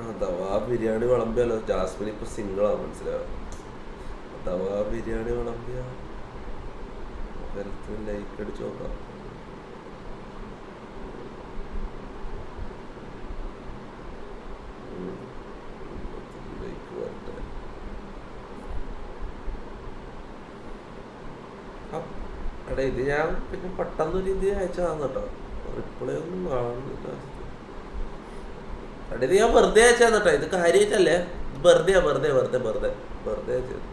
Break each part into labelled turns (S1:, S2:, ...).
S1: അഥവാ ബിരിയാണി വിളമ്പിയല്ലോ ജാസ്മിൻ ഇപ്പൊ സിംഗിളാ മനസ്സിലാവും അഥവാ ബിരിയാണി വിളമ്പിയ. ലൈക്ക് അടിച്ചു നോക്കാം. ഇത് ഞാൻ പിന്നെ പെട്ടെന്ന് ഒരു ഇത് അയച്ചതാന്ന് കേട്ടോ. റിപ്ലൈ ഒന്നും കാണുന്നില്ല. എന്നിട്ട് ഞാൻ വെറുതെ അയച്ചാന്ന് ഇത് കാര്യമായിട്ടല്ലേ വെറുതെ വെറുതെ വെറുതെ വെറുതെ വെറുതെ അയച്ചത്.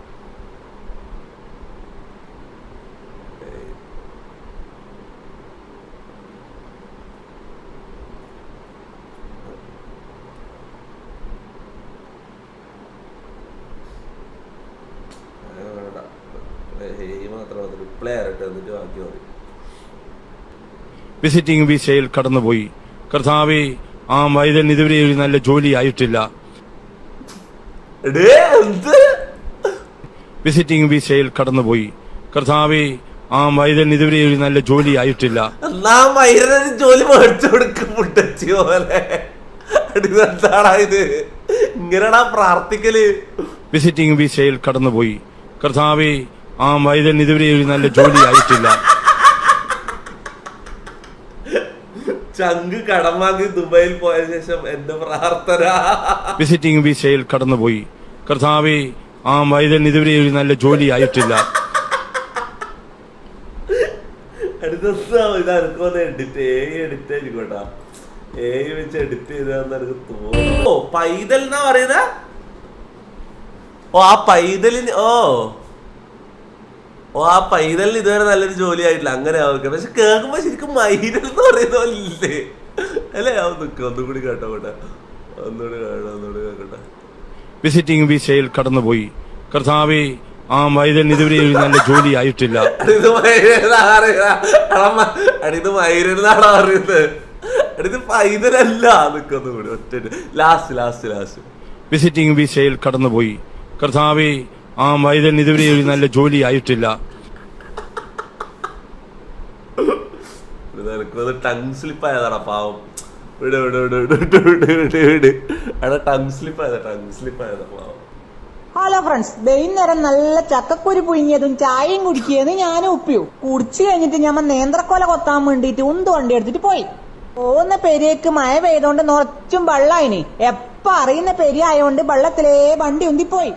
S2: വിസിറ്റിംഗ് വിസയിൽ കടന്നുപോയി. കർത്താവെ ആ വൈദ്യൻ ഇതുവരെ ഒരു നല്ല ജോലി ആയിട്ടില്ല വിസിറ്റിംഗ് വിസയിൽ കടന്നുപോയി. കർത്താവെ ആ വൈദ്യൻ ഇതുവരെ ഒരു നല്ല ജോലി ആയിട്ടില്ല
S1: ജോലി മേടിച്ചു കൊടുക്കും ഇത്? ഇങ്ങനെടാ പ്രാർത്ഥിക്കൽ.
S2: വിസിറ്റിംഗ് വിസയിൽ കടന്നുപോയി. കർത്താവെ ആ വൈദ്യൻ ഇതുവരെ ഒരു നല്ല ജോലി ആയിട്ടില്ല
S1: ചങ്ക് കടം വാങ്ങി ദുബായിൽ പോയ ശേഷം എന്റെ പ്രാർത്ഥന.
S2: വിസിറ്റിംഗ് വിസയിൽ കടന്നുപോയി. കർത്താവെ ആ വൈദ്യൻ ഇതുവരെ ഒരു നല്ല ജോലി ആയിട്ടില്ല.
S1: അടുത്ത ഇത് എനിക്കൊന്ന് എഡിറ്റ് ഏ എഡിറ്റ് ആയിരിക്കോട്ടാ ഏ വെച്ച് എഡിറ്റ് ചെയ്താന്ന് എനിക്ക് തോന്നുന്നു. ഓ പൈതൽ എന്നാ പറയുന്ന? ഓ ആ പൈതലിന് ഓ. ഓ ആ പൈതലിന് ഇതുവരെ നല്ലൊരു ജോലി ആയിട്ടില്ല. അങ്ങനെ ആവുക പക്ഷെ കേൾക്കുമ്പോ ശരിക്കും മൈനൽ എന്ന് പറയുന്ന പോലെ ഇല്ലേ? അല്ലേ? ആ നിക്ക. ഒന്നും കൂടി കേട്ടോ ഒന്നുകൂടി കേട്ടോ ഒന്നുകൂടി കേൾക്കട്ടെ
S2: വിസിറ്റിംഗ് വിസയിൽ കടന്നുപോയി. കർത്താവെ ആ വൈദ്യൻ ഇതുവരെ നല്ല ജോലി ആയിട്ടില്ല.
S1: ഇത് അടിത് മൈരുന്നാണോ അറിയുന്നത് അടിത് പൈതലല്ല. നിക്കൊന്നും കൂടി. ഒറ്റ ലാസ്റ്റ് ലാസ്റ്റ് ലാസ്റ്റ്
S2: വിസിറ്റിംഗ് വിസയിൽ കടന്നുപോയി. കർത്താവെ ആ വൈദ്യൻ ഇതുവരെ ഒരു നല്ല ജോലി ആയിട്ടില്ല
S1: സ്ലിപ്പ് പാവം. എടാ സ്ലിപ്പ് സ്ലിപ്പ് പാവം.
S3: ഹലോ ഫ്രണ്ട്സ് വൈകുന്നേരം നല്ല ചക്കക്കുരു പുഴുങ്ങിയതും ചായയും കുടിക്കിയതും ഞാൻ ഉപ്പിയു. കുടിച്ചു കഴിഞ്ഞിട്ട് ഞമ്മ നേന്ത്രക്കോല കൊത്താൻ വേണ്ടിയിട്ട് ഒന്ന് വണ്ടി എടുത്തിട്ട് പോയി. പോകുന്ന പെരിയക്ക് മഴ പെയ്തോണ്ട് നിറച്ചും വെള്ളായിനി. എപ്പ അറിയുന്ന പെരിയായോണ്ട് വെള്ളത്തിലേ വണ്ടി ഉന്തിപ്പോയി.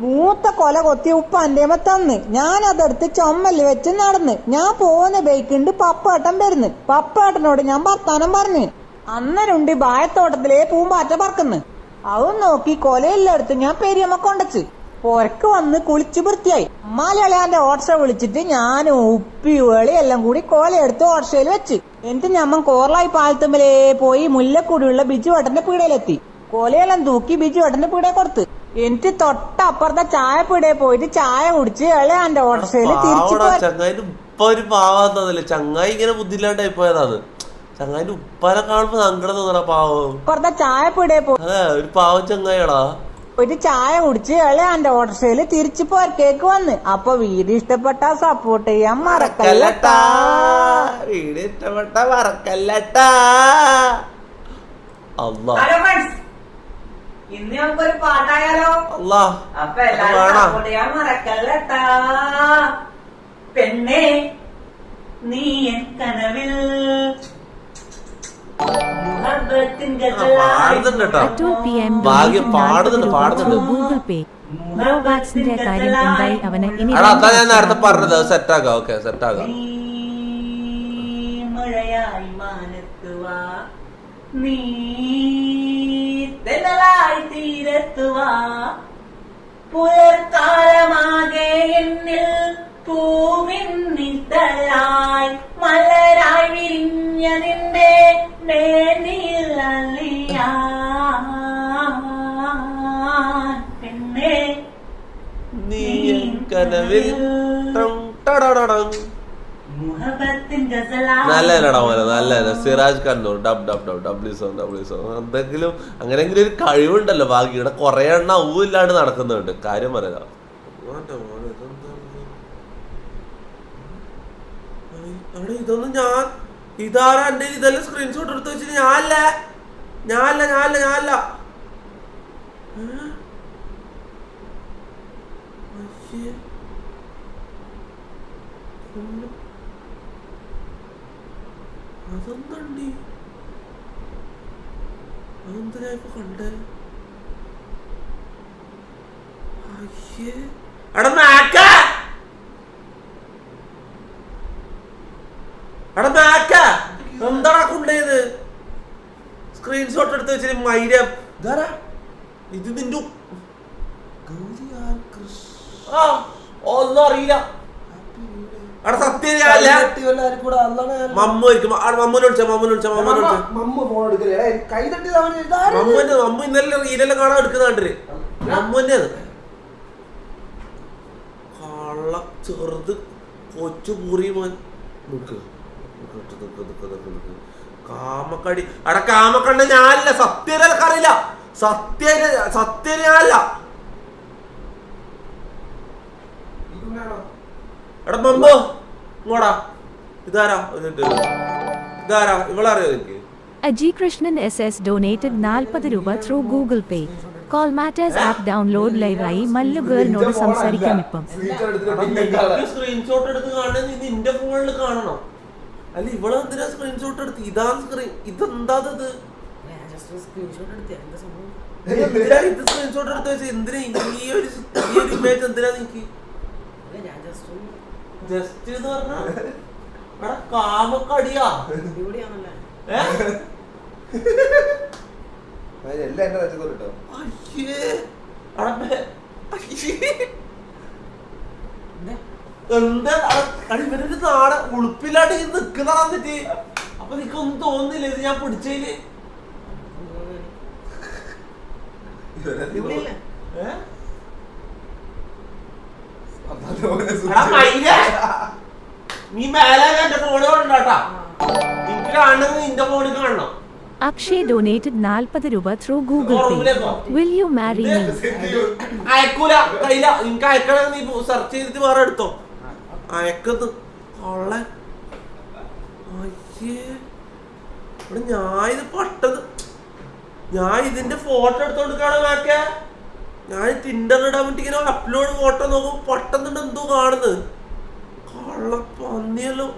S3: മൂത്ത കൊല കൊത്തി ഉപ്പ അന്റേമ തന്ന്. ഞാൻ അതെടുത്ത് ചുമൽ വെച്ച് നടന്ന്. ഞാൻ പോകുന്ന ബൈക്കുണ്ട് പപ്പാട്ടൻ വരുന്ന്. പപ്പാട്ടനോട് ഞാൻ വർത്താനം പറഞ്ഞു. അന്നരുണ്ട് ബായത്തോട്ടത്തിലേ പൂമ്പാറ്റ പറക്കുന്നു. അവൻ നോക്കി കൊലയെല്ലാം എടുത്ത് ഞാൻ പെരിയമ്മ കൊണ്ടച്ച്. പൊരക്ക് വന്ന് കുളിച്ച് വൃത്തിയായി. അമ്മാലിയാന്റെ ഓട്ടോ വിളിച്ചിട്ട് ഞാൻ ഉപ്പി വേളി എല്ലാം കൂടി കോലയെടുത്ത് ഓട്ടോയിൽ വെച്ച്. എന്നിട്ട് ഞമ്മൻ കോറലായി പാലത്തുമ്പലേ പോയി മുല്ലക്കൂടിയുള്ള ബിജു വട്ടന്റെ പീടയിലെത്തി. കൊലയെല്ലാം തൂക്കി ബിജു വട്ടന്റെ പീടയെ കൊടുത്ത്. എന്നിട്ട് തൊട്ടപ്പുറത്തെ ചായ പീടയെ പോയിട്ട് ചായ കുടിച്ച് ഇളയാന്റെ പോയി
S1: ചങ്ങായിന്റെ ഉപ്പ ഒരു പാവാന്നതല്ലേ ചങ്ങായി ഇങ്ങനെ ബുദ്ധിയില്ലാണ്ടായി പോയതാണ്. ചങ്ങായിന്റെ ഉപ്പാനെ കാണുമ്പോ സങ്കടം തോന്നണ പാവം.
S3: അപ്പുറത്തെ ചായ പീടയെ പോയി
S1: അതെ ഒരു പാവം ചങ്ങായിടാ
S3: ഒരു ചായ കുടിച്ച് ഇളയാന്റെ ഓട്ടർഷയിൽ തിരിച്ചു പോർക്കേക്ക് വന്ന്. അപ്പൊ വീഡിയോ ഇഷ്ടപ്പെട്ട സപ്പോർട്ട് ചെയ്യാൻ മറക്കല്ലട്ടാ.
S1: വീട് ഇഷ്ടപ്പെട്ട മറക്കല്ലട്ടാ. അല്ലാ
S3: ഹലോ ഫ്രണ്ട്സ് ഇന്ന് നമുക്കൊരു പാട്ടായാലോ? അപ്പൊ എല്ലാരും മറക്കല്ലട്ടാ. പെണ്ണേ നീ എൻ കനവിൽ
S4: ഗൂഗിൾ കാര്യം എന്തായി അവന് ഇനി
S1: അതാ ഞാൻ നേരത്തെ പറഞ്ഞത് സെറ്റാക്കാം. ഓക്കെ
S3: സെറ്റാക്കാം. മഴയായി മാനത്തുവാ നീ തെന്നലായി തീരത്തുവാ പുലർക്കാലമാകെ എന്നിൽ പൂവിന്നിത്തലായി മലരായി വിരിഞ്ഞ നിന്റെ മേനിൽ അലിയാൻ പെണ്ണേ
S1: നീ കനവിൽ ടം ടടടടം.
S3: മുഹബത്തിൻ ഗസലായി
S1: നല്ലതല്ലടാ മോനെ നല്ല Siraj Kannur. Dub dub dub W song W song എന്തെങ്കിലും അങ്ങനെങ്കിലും ഒരു കഴിവുണ്ടല്ലോ ബാക്കി ഇവിടെ കുറെ എണ്ണ ഊവില്ലാണ്ട് നടക്കുന്നുണ്ട്. കാര്യം പറയാ ഇതൊന്നും ഞാൻ ഇതാരാ എന്റെ ഇതെല്ലാം സ്ക്രീൻഷോട്ട് എടുത്ത് വെച്ചിട്ട് ഞാനല്ല. ഞാനല്ല ഞാനല്ല ഞാനല്ല. ഏ? അതെന്തണ്ടി? അതെന്തിനാ ഇപ്പൊ കണ്ടേ? അയ്യേ. നാക്ക! സ്ക്രീൻഷോട്ട് എടുത്ത് ഇത് നിന്റെ ഒന്നും അറിയില്ല. എടാ സത്യം ഞാനല്ല മമ്മു ആയിരിക്കും ആ, മമ്മുനെ വിളിച്ച മമ്മുനെ വിളിച്ച മമ്മുനെ വിളിച്ച. മമ്മുന്റെ മമ്മു ഇന്നലെ റീലെല്ലാം കാണാൻ എടുക്കുന്ന മമ്മൂന്റെ കള്ള ചെറുത് കൊച്ചു പൂറി മോൻ. കാമക്കടി. അട കാമക്കണ്ട ഞാനല്ല. സത്യനക്കറിയില്ല സത്യ സത്യ സത്യം ഞാനല്ല എടാ മമ്മോ ഇങ്ങോടാ. ഇതാരാ? ഇതാരാ? ഇവളറിയോ എനിക്ക്
S4: Aji Krishnan S S donated നാൽപ്പത് രൂപ through Google Pay call matters app download ലൈവായി മല്ലു ഗേളിനോട് സംസാരിക്കാം ഇപ്പം.
S1: സ്ക്രീൻഷോട്ട് എടുത്ത് കാണുന്നത് ഇത് എന്റെ ഫോണിൽ കാണണോ അല്ല ഇവളെ എന്തിനാ സ്ക്രീൻഷോട്ട് എടുത്ത്? ഇതാ സ്ക്രീൻ ഇതെന്താ ഇത് ഇത് സ്ക്രീൻഷോട്ട് എടുത്ത് വെച്ചാൽ എന്തിനാ ഈ ഒരു ഈ ഒരു ഇമേജ് എന്തിനാ നിനക്ക്? ജസ്റ്റ് എന്ന് പറഞ്ഞാ എടാ കാമക്കടിയാ?
S5: എല്ലാം എന്നെ
S1: അയ്യേ. എന്താ ഇവരൊരു നാട ഉളുപ്പില്ലാണ്ട് ഈ നിക്കുന്ന എന്നിട്ട് അപ്പൊ നിനക്കൊന്നും തോന്നുന്നില്ല ഇത് ഞാൻ പിടിച്ചതിൽ? ഏ? നീ മേലെ എന്റെ ഫോണ് കാണണ്ടാട്ടാ എനിക്ക് കാണുന്നത് നിന്റെ ഫോണിൽ കാണണം.
S4: അക്ഷയ് ഡൊനേറ്റഡ് നാൽപ്പത് രൂപ through Google Pay will you marry me
S1: അയക്കൂല കയ്യില. നിനക്ക് അയക്കണ നീ സെർച്ച് ചെയ്തിട്ട് വേറെ എടുത്തോ. അയക്കത് കൊള്ള അയ്യേ. ഇവിടെ ഞാൻ ഇത് പെട്ടത്. ഞാൻ ഇതിന്റെ ഫോട്ടോ എടുത്തോണ്ട് മാക്കെ ഞാൻ ടിൻഡർ ഇടാൻ വേണ്ടി ഇങ്ങനെ അപ്ലോഡ് ഫോട്ടോ നോക്കുമ്പോൾ പെട്ടെന്ന് എന്തോ കാണുന്നത്. കള്ള പന്നിയല്ലോ.